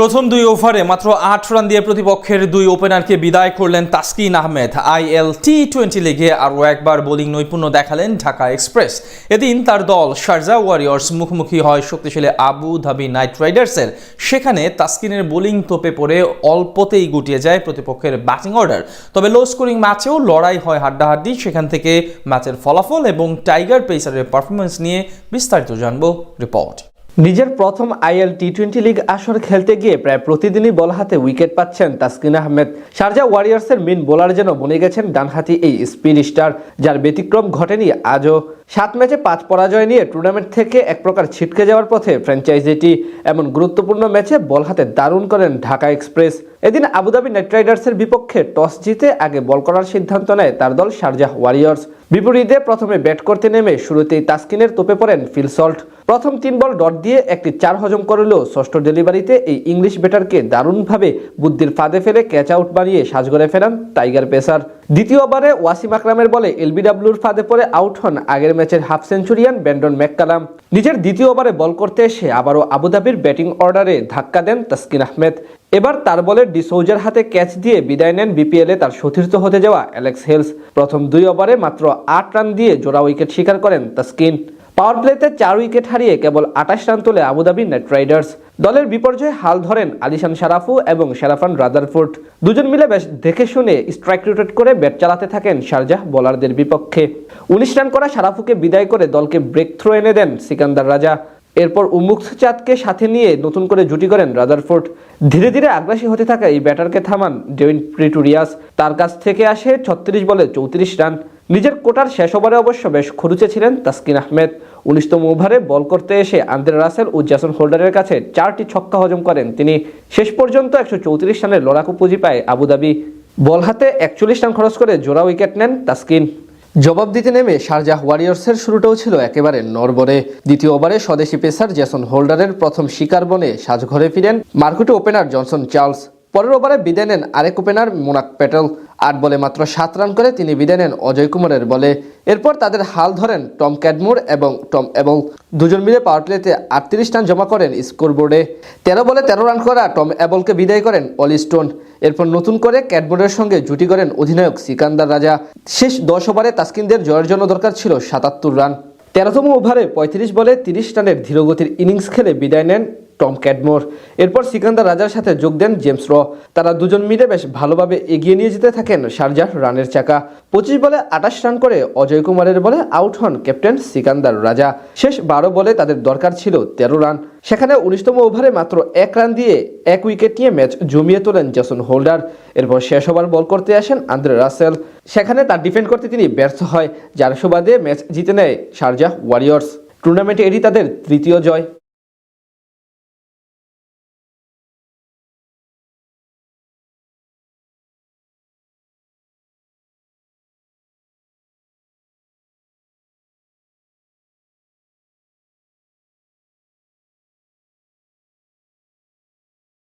প্রথম দুই ওভারে মাত্র আট রান দিয়ে প্রতিপক্ষের দুই ওপেনারকে বিদায় করলেন Taskin Ahmed. IL T twenty লিগে আরও একবার বোলিং নৈপুণ্য দেখালেন ঢাকা এক্সপ্রেস। এদিন তার দল শারজা ওয়ারিয়র্স মুখোমুখি হয় শক্তিশালী আবু ধাবি নাইট রাইডার্সের। সেখানে তাসকিনের বোলিং তোপে পড়ে অল্পতেই গুটিয়ে যায় প্রতিপক্ষের ব্যাটিং অর্ডার। তবে লো স্কোরিং ম্যাচেও লড়াই হয় হাড্ডাহাড্ডি। সেখান থেকে ম্যাচের ফলাফল এবং টাইগার পেসারের পারফরমেন্স নিয়ে বিস্তারিত জানব রিপোর্ট। নিজের প্রথম আইএল টি টোয়েন্টি লিগ আসর খেলতে গিয়ে প্রায় প্রতিদিনই বল হাতে উইকেট পাচ্ছেন তাসকিন আহমেদ। শারজা ওয়ারিয়ার্সের মিন বোলার যেন বনে গেছেন ডানহাতি এই স্পিন স্টার, যার ব্যতিক্রম ঘটেনি আজও। সাত ম্যাচে পাঁচ পরাজয় নিয়ে টুর্নামেন্ট থেকে এক প্রকার ছিটকে যাওয়ার পথে ফ্র্যাঞ্চাইজিটি। এমন গুরুত্বপূর্ণ ম্যাচে বল হাতে দারুণ করেন ঢাকা এক্সপ্রেস। এদিন আবুধাবি নাইট রাইডার্সের বিপক্ষে টস জিতে আগে বল করার সিদ্ধান্ত নেয় তার দল শারজাহ ওয়ারিয়র্স। বিপরীতে প্রথমে ব্যাট করতে নেমে শুরুতেই তাসকিনের তোপে পড়েন ফিল সল্ট। প্রথম তিন বল ডট দিয়ে একটি চার হজম করলেও ষষ্ঠ ডেলিভারিতে এই ইংলিশ ব্যাটারকে দারুণভাবে বুদ্ধির ফাঁদে ফেলে ক্যাচ আউট বানিয়ে সাজগরে ফেরান টাইগার পেসার। দ্বিতীয় ওভারে ওয়াসিম আকরামের বলে এলবিডাব্লিউর ফাঁদে পড়ে আউট হন আগের ম্যাচের হাফ সেঞ্চুরিয়ান ব্যান্ডন ম্যাককালাম। নিজের দ্বিতীয় ওভারে বল করতে এসে আবারও আবুধাবির ব্যাটিং অর্ডারে ধাক্কা দেন তাসকিন আহমেদ। এবার তার বলে ডিসৌজার হাতে ক্যাচ দিয়ে বিদায় নেন বিপিএলে তার সতীর্থ হতে যাওয়া অ্যালেক্স হেলস। প্রথম দুই ওভারে মাত্র আট রান দিয়ে জোড়া উইকেট শিকার করেন তাসকিন পাওয়ার প্লেতে চার উইকেট হারিয়ে কেবল আঠাশ রান তোলে আবুধাবি নেট রাইডার্স। দলের বিপর্যয়ে হাল ধরেন আলিশান শারাফু এবং শারাফান রাদারফোর্ড। দুজন মিলে বেশ দেখে শুনে স্ট্রাইক রোটেট করে ব্যাট চালাতে থাকেন শারজাহ বোলারদের বিপক্ষে। উনিশ রান করা শারাফুকে বিদায় করে দলকে ব্রেক থ্রো এনে দেন সিকান্দার রাজা। এরপর উন্মুক্ত চাঁদকে সাথে নিয়ে নতুন করে জুটি করেন রাদারফোর্ড। ধীরে ধীরে আগ্রাসী হতে থাকা এই ব্যাটারকে থামান ডেভিন প্রিটুরিয়াস। তার কাছ থেকে আসে ছত্রিশ বলে চৌত্রিশ রান। নিজের কোটার শেষ ওভারে অবশ্য বেশ খরুচে ছিলেন তাসকিন আহমেদ। উনিশতম ওভারে বল করতে এসে আন্দ্রে রাসেল ও জ্যাসন হোল্ডারের কাছে চারটি ছক্কা হজম করেন তিনি। শেষ পর্যন্ত একশো চৌত্রিশ রানের লড়াকু পুঁজি পায় আবুধাবি। বল হাতে একচল্লিশ রান খরচ করে জোড়া উইকেট নেন তাসকিন। জবাব দিতে নেমে শারজাহ ওয়ারিয়র্সের শুরুটাও ছিল একেবারে নরবরে দ্বিতীয় ওভারে স্বদেশি পেসার জেসন হোল্ডারের প্রথম শিকার বনে সাজঘরে ফিরেন মার্কুটে ওপেনার জনসন চার্লস। পরের ওভারে বিদায় নেন আরেক ওপেনার মোনাক প্যাটেল। আট বলে মাত্র সাত রান করে তিনি বিদায় নেন অজয় কুমারের বলে। এরপর তাদের হাল ধরেন টম ক্যাডমোর এবং টম এবং দুজন মিলে পাওয়ার প্লেতে আটত্রিশ রান জমা করেন স্কোরবোর্ডে। তেরো বলে তেরো রান করা টম অ্যাবলকে বিদায় করেন অলি স্টোন। এরপর নতুন করে ক্যাডবোর্ডের সঙ্গে জুটি করেন অধিনায়ক সিকান্দার রাজা। শেষ দশ ওভারে তাসকিনদের জয়ের জন্য দরকার ছিল সাতাত্তর রান। তেরোতম ওভারে পঁয়ত্রিশ বলে তিরিশ রানের ধীরগতির ইনিংস খেলে বিদায় নেন টম ক্যাডমোর। এরপর সিকান্দার রাজার সাথে যোগ দেন জেমস র। তারা দুজন মিলে বেশ ভালোভাবে এগিয়ে নিয়ে যেতে থাকেন শারজাহ রানের চাকা। পঁচিশ বলে আটাশ রান করে অজয় কুমারের বলে আউট হন ক্যাপ্টেন সিকান্দার রাজা। শেষ বারো বলে তাদের দরকার ছিল তেরো রান। সেখানে উনিশতম ওভারে মাত্র এক রান দিয়ে এক উইকেট নিয়ে ম্যাচ জমিয়ে তোলেন জেসন হোল্ডার। এরপর শেষ ওভার বল করতে আসেন আন্দ্রে রাসেল। সেখানে তার ডিফেন্ড করতে তিনি ব্যর্থ হয়, যার সুবাদে ম্যাচ জিতে নেয় শারজাহ ওয়ারিয়র্স। টুর্নামেন্টে এটি তাদের তৃতীয় জয়।